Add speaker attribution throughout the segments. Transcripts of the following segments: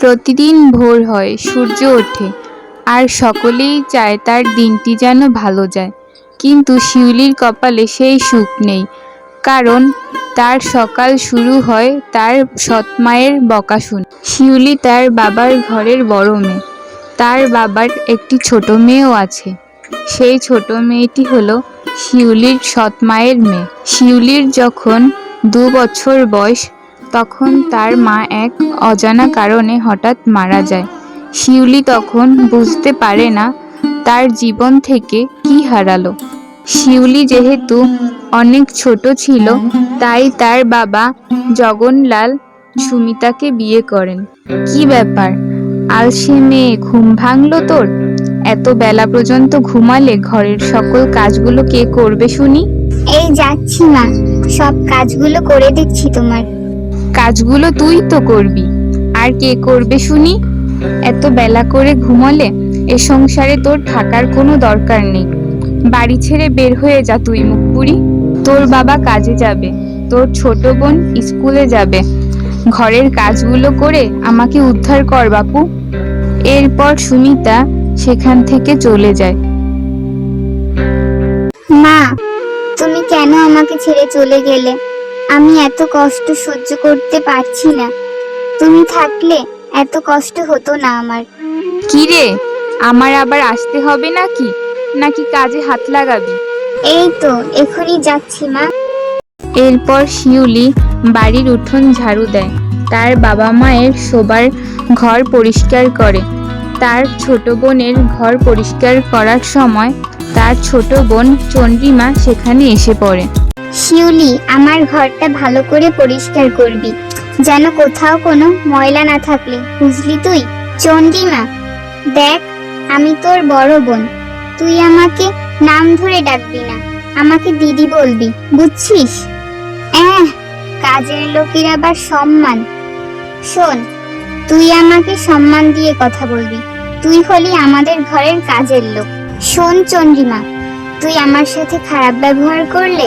Speaker 1: প্রতিদিন ভোর হয়, সূর্য ওঠে, আর সকলেই চায় তার দিনটি যেন ভালো যায়। কিন্তু শিউলির কপালে সেই সুখ নেই, কারণ তার সকাল শুরু হয় তার সৎমায়ের বকা শুনে। শিউলি তার বাবার ঘরের বড় মেয়ে। তার বাবার একটি ছোট মেয়েও আছে। সেই ছোট মেয়েটি হলো শিউলির সৎমায়ের মেয়ে। শিউলির যখন দু বছর বয়স তখন তার মা এক অজানা কারণে হঠাৎ মারা যায়। শিউলি তখন বুঝতে পারে না তার জীবন থেকে কি হারালো। শিউলি যেহেতু অনেক ছোট ছিল, তাই তার বাবা জগনলাল সুমিতাকে বিয়ে করেন। কি ব্যাপার? আলসে মেয়ে ঘুম ভাঙলো তোর? এত বেলা পর্যন্ত ঘুমালে ঘরের সকল কাজগুলো কে করবে শুনি?
Speaker 2: এই যাচ্ছি মা, সব কাজগুলো করে দিচ্ছি তোমার।
Speaker 1: কাজগুলো তুই তো করবি। আর কে করবে শুনি? এত বেলা করে ঘুমলে এ সংসারে তোর থাকার কোনো দরকার নেই। বাড়ি ছেড়ে বের হয়ে যা তুই, মুখপুরি। তোর বাবা কাজে যাবে, তোর ছোট বোন স্কুলে যাবে। ঘরের কাজগুলো করে আমাকে উদ্ধার কর, বাপু। এরপর সুমিতা সেখান থেকে চলে যায়।
Speaker 2: মা, তুমি কেন আমাকে ছেড়ে চলে গেলে? আমি এত কষ্ট সহ্য করতে পারছি না। তুমি থাকলে এত কষ্ট হতো না আমার।
Speaker 1: কি রে? আমার আবার আসতে হবে নাকি? নাকি কাজে হাত লাগাবি?
Speaker 2: এই তো এখনই যাচ্ছি মা।
Speaker 1: এরপর শিউলি বাড়ির উঠোন ঝাড়ু দেয়। তার বাবা মায়ের শোবার ঘর পরিষ্কার করে। তার ছোট বোনের ঘর পরিষ্কার করার সময় তার ছোট বোন চন্দ্রিমা সেখানে এসে পড়ে।
Speaker 2: শিউলি, আমার ঘরটা ভালো করে পরিষ্কার করবি। যেন কোথাও কোনো ময়লা না থাকলে, বুঝলি তুই? চন্দ্রিমা দেখ, আমি তোর বড় বোন। তুই আমাকে নাম ধরে ডাকবি না, আমাকে দিদি বলবি, বুঝছিস? হ্যাঁ কাজের লোকের আবার সম্মান। শোন, তুই আমাকে সম্মান দিয়ে কথা বলবি। তুই হলি আমাদের ঘরের কাজের লোক। শোন চন্দ্রিমা তুই আমার সাথে খারাপ ব্যবহার করলে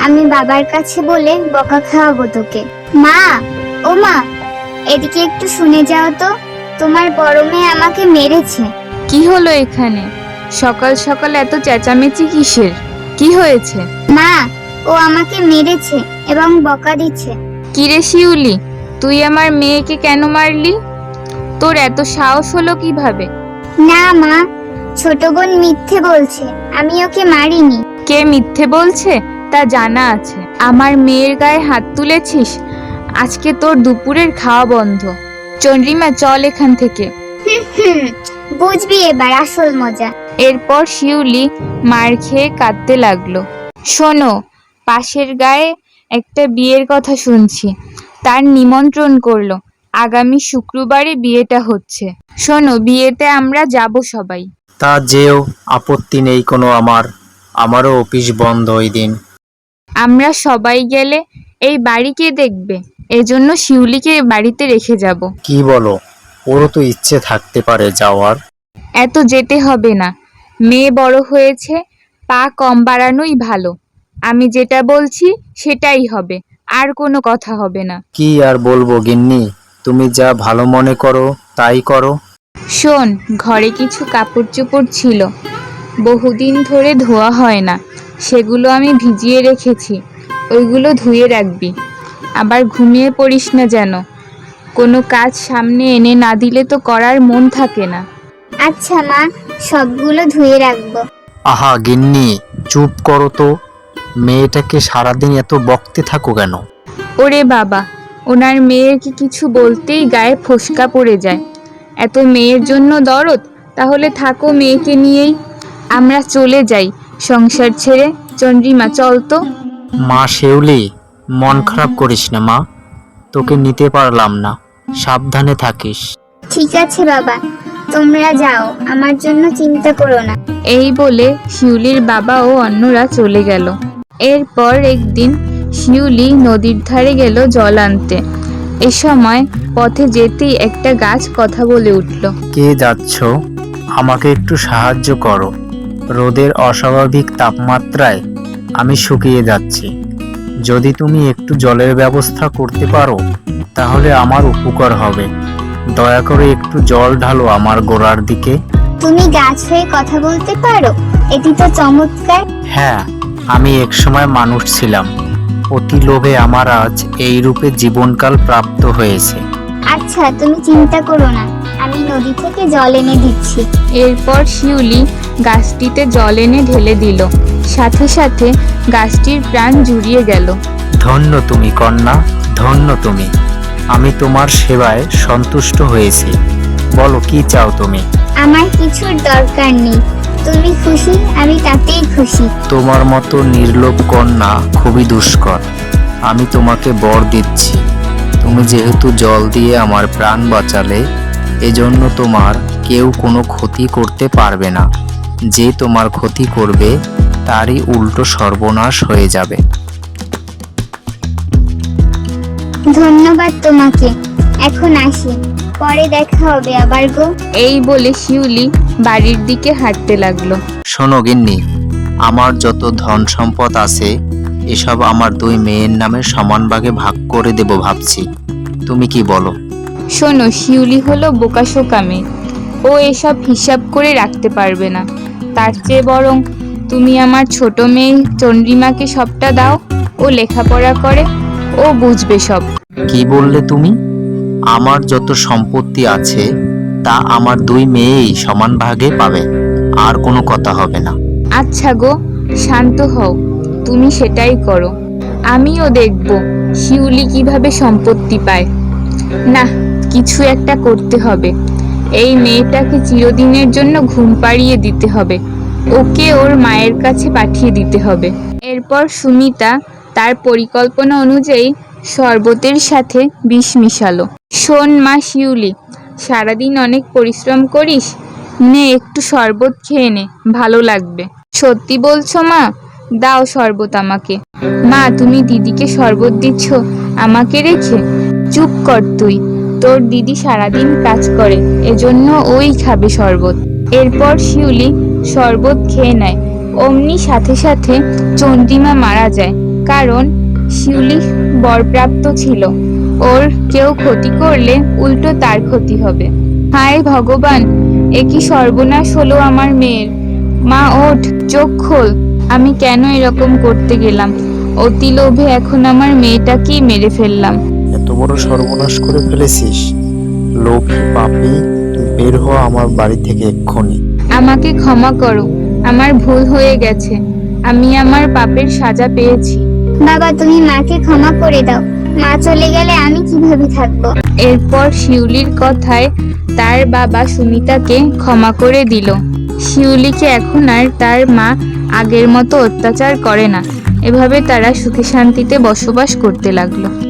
Speaker 2: আমি বাবার কাছে বলে বকা খাওয়াবো তোকে। মা ও মা এদিকে একটু শুনে যাও তো। তোমার বড় মেয়ে আমাকে মেরেছে।
Speaker 1: কি হলো এখানে? সকাল সকাল এত চেঁচামেচি কিসের? কি হয়েছে?
Speaker 2: মা ও আমাকে মেরেছে এবং বকা দিচ্ছে।
Speaker 1: কিরে শিউলি তুই আমার মেয়েকে কেন মারলি? তোর এত সাহস হলো কীভাবে?
Speaker 2: না মা ছোট বোন মিথ্যে বলছে আমি ওকে মারিনি।
Speaker 1: কে মিথ্যে বলছে? তা জানা আছে। আমার মেয়ের গায়ে হাত তুলেছিস? আজকে তোর দুপুরের খাওয়া বন্ধ। চন্দ্রিমা চল এখান থেকে।
Speaker 2: বুঝবি এবার আসল মজা।
Speaker 1: এরপর শিউলি মার খেয়ে কাঁদতে লাগল। শোনো পাশের গায়ে একটা বিয়ের কথা শুনছি। তার নিমন্ত্রণ করল। আগামী শুক্রবারে বিয়েটা হচ্ছে। শোনো বিয়েতে আমরা যাব সবাই।
Speaker 3: তা যেও আপত্তি নেই কোনো আমার। আমারও অফিস বন্ধ ওই দিন।
Speaker 1: আমরা সবাই গেলে এই বাড়ি কে দেখবে? এজন্য শিউলিকে বাড়িতে রেখে যাব।
Speaker 3: কি বলো? ওরও তো ইচ্ছে থাকতে পারে যাওয়ার।
Speaker 1: এত যেতে হবে না। মেয়ে বড় হয়েছে পা কম বাড়ানোই ভালো। আমি যেটা বলছি সেটাই হবে আর কোনো কথা হবে না।
Speaker 3: কি আর বলব গিন্নি? তুমি যা ভালো মনে করো তাই করো।
Speaker 1: শোন ঘরে কিছু কাপড় চোপড় ছিল। বহুদিন ধরে ধোয়া হয় না। সেগুলো আমি ভিজিয়ে রেখেছি ওইগুলো ধুয়ে রাখবি। আবার ঘুমিয়ে পড়িস না যেন। কোনো কাজ সামনে এনে না দিলে তো করার মন থাকে না।
Speaker 2: আচ্ছা মা সবগুলো ধুয়ে রাখব।
Speaker 3: আহা গিন্নি চুপ করো তো। মেয়েটাকে সারাদিন এত বকতে থাকো কেন?
Speaker 1: ওরে বাবা ওনার মেয়েকে কিছু বলতেই গায়ে ফোসকা পড়ে যায়। এত মেয়ের জন্য দরদ তাহলে থাকো মেয়েকে নিয়েই। আমরা চলে যাই সংসার ছেড়ে চন্দ্রিমা চল তো।
Speaker 3: মা শেউলি মন খারাপ করিস না মা। তোকে নিতে পারলাম না। সাবধানে থাকিস।
Speaker 2: ঠিক আছে বাবা তোমরা যাও আমার জন্য চিন্তা করো না।
Speaker 1: এই বলে শিউলির বাবা ও অন্যরা চলে গেল। এরপর একদিন শিউলি নদীর ধারে গেল জল আনতে। এ সময় পথে যেতেই একটা গাছ কথা বলে উঠল।
Speaker 3: কে যাচ্ছ? আমাকে একটু সাহায্য করো। রোদের অস্বাভাবিক তাপমাত্রায় আমি শুকিয়ে যাচ্ছি। যদি তুমি একটু জলের ব্যবস্থা করতে পারো তাহলে আমার উপকার হবে। দয়া করে একটু জল ঢালো আমার গোড়ার দিকে।
Speaker 2: তুমি গাছ হয়ে কথা বলতে পারো? এটি তো চমৎকার।
Speaker 3: হ্যাঁ আমি একসময় মানুষ ছিলাম। অতি লোভে আমার আজ এই রূপে জীবনকাল প্রাপ্ত হয়েছে।
Speaker 2: আচ্ছা তুমি চিন্তা করো না। আমি নদী থেকে জল এনে দিচ্ছি।
Speaker 1: এরপর শিউলি গাছটিতে জল এনে ঢেলে দিল। সাথে সাথে গাছটির প্রাণ জুড়িয়ে গেল।
Speaker 3: ধন্য তুমি কন্যা ধন্য তুমি। আমি তোমার সেবায় সন্তুষ্ট হয়েছি। বলো কি চাও তুমি?
Speaker 2: আমার কিছুর দরকার নেই। তুমি খুশি আমি তাতেই খুশি।
Speaker 3: তোমার মতো নির্লোভ কন্যা খুবই দুষ্কর। আমি তোমাকে বর দিচ্ছি। তুমি যেহেতু জল দিয়ে আমার প্রাণ বাঁচালে এজন্য তোমার কেউ কোনো ক্ষতি করতে পারবে না। যে তোমার ক্ষতি করবে তারই উল্টো সর্বনাশ হয়ে যাবে।
Speaker 2: ধন্যবাদ তোমাকে। এখন আসি। পরে দেখা হবে আবার গো।
Speaker 1: এই বলে শিউলি বাড়ির দিকে হাঁটতে লাগল।
Speaker 3: শোনো গিন্নি আমার যত ধন সম্পদ আছে এসব আমার দুই মেয়ের নামে সমান ভাগে ভাগ করে দেব ভাবছি। তুমি কি বলো?
Speaker 1: শোনো শিউলি হলো বোকাশোকা মেয়ে ও এসব হিসাব করে রাখতে পারবে না। তার চেয়ে বরং তুমি আমার ছোট মেয়ে চন্দ্রিমাকে সবটা দাও ও লেখাপড়া করে ও বুঝবে সব।
Speaker 3: কি বললে তুমি? আমার যত সম্পত্তি আছে তা আমার দুই মেয়েই সমান ভাগে পাবে আর কোনো কথা হবে না।
Speaker 1: আচ্ছা গো শান্ত হও তুমি সেটাই করো। আমিও দেখব শিউলি কীভাবে সম্পত্তি পায়। না কিছু একটা করতে হবে। এই মেয়েটাকে চিরদিনের জন্য ঘুম পাড়িয়ে দিতে হবে। ওকে ওর মায়ের কাছে পাঠিয়ে দিতে হবে। এরপর সুমিতা তার পরিকল্পনা অনুযায়ী শরবতের সাথে বিষ মিশালো। শোন মা শিউলি, সারাদিন অনেক পরিশ্রম করিস, নে একটু শরবত খেয়ে নে, ভালো লাগবে। সত্যি বলছো মা? দাও শরবত আমাকে। মা, তুমি দিদিকে শরবত দিচ্ছ, আমাকে রেখে? চুপ কর তুই। তোর দিদি সারাদিন কাজ করে, এজন্য ওই খাবে শরবত। এরপর শিউলি শরবত খেয়ে নেয়। অমনি সাথে সাথে চন্দ্রিমা মারা যায়, কারণ শিউলি বরপ্রাপ্ত ছিল। ওর কেউ ক্ষতি করলে উল্টো তার ক্ষতি হবে। হায় ভগবান, এ কি সর্বনাশ হলো আমার মেয়ের। মা, ওঠ, চোখ খোল। আমি কেন এরকম করতে গেলাম? অতি লোভে এখন আমার মেয়েটাকেই মেরে ফেললাম।
Speaker 3: এত বড় সর্বনাশ করে ফেলেছিস। লোভী পাপি বের হওয়া আমার বাড়ি থেকে এক্ষুনি।
Speaker 1: আমাকে ক্ষমা করো আমার ভুল হয়ে গেছে। আমি আমার পাপের সাজা পেয়েছি।
Speaker 2: বাবা তুমি মাকে ক্ষমা করে দাও। মা চলে গেলে আমি কীভাবে থাকব?
Speaker 1: এরপর শিউলির কথায় তার বাবা সুমিতাকে ক্ষমা করে দিল। শিউলিকে এখন আর তার মা আগের মতো অত্যাচার করে না। এভাবে তারা সুখে শান্তিতে বসবাস করতে লাগল।